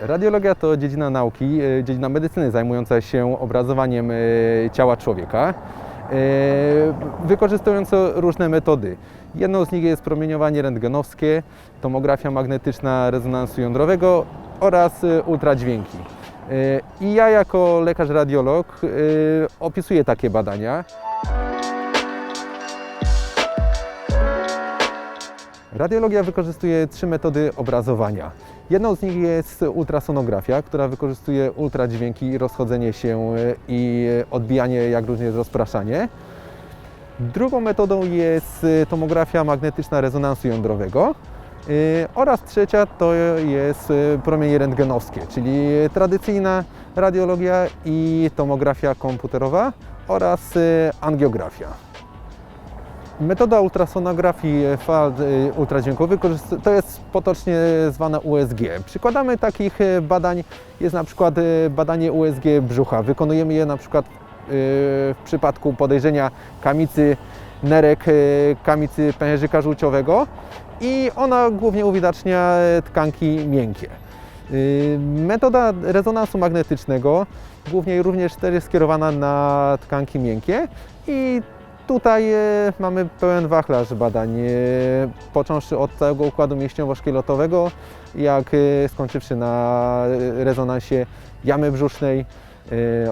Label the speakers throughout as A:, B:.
A: Radiologia to dziedzina nauki, e, dziedzina medycyny zajmująca się obrazowaniem e, ciała człowieka, e, wykorzystując różne metody. Jedną z nich jest promieniowanie rentgenowskie, tomografia magnetyczna rezonansu jądrowego oraz ultradźwięki. I ja jako lekarz radiolog opisuję takie badania. Radiologia wykorzystuje trzy metody obrazowania. Jedną z nich jest ultrasonografia, która wykorzystuje ultradźwięki, rozchodzenie się e, i odbijanie, jak również rozpraszanie. Drugą metodą jest e, tomografia magnetyczna rezonansu jądrowego. e, Oraz trzecia to jest e, promienie rentgenowskie, czyli tradycyjna radiologia i tomografia komputerowa oraz e, angiografia. Metoda ultrasonografii fal y, ultradźwiękowych to jest potocznie zwana USG. Przykładamy takich y, badań jest na przykład y, badanie USG brzucha. Wykonujemy je na przykład w przypadku podejrzenia kamicy nerek, kamicy pęcherzyka żółciowego i ona głównie uwidacznia tkanki miękkie. Metoda rezonansu magnetycznego głównie również też jest skierowana na tkanki miękkie i Tutaj e, mamy pełen wachlarz badań, e, począwszy od całego układu mięśniowo-szkieletowego, jak e, skończywszy na rezonansie jamy brzusznej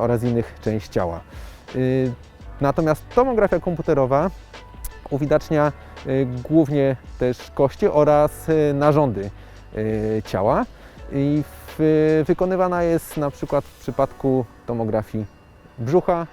A: oraz innych części ciała. Natomiast tomografia komputerowa uwidacznia głównie też kości oraz narządy ciała i wykonywana jest na przykład w przypadku tomografii brzucha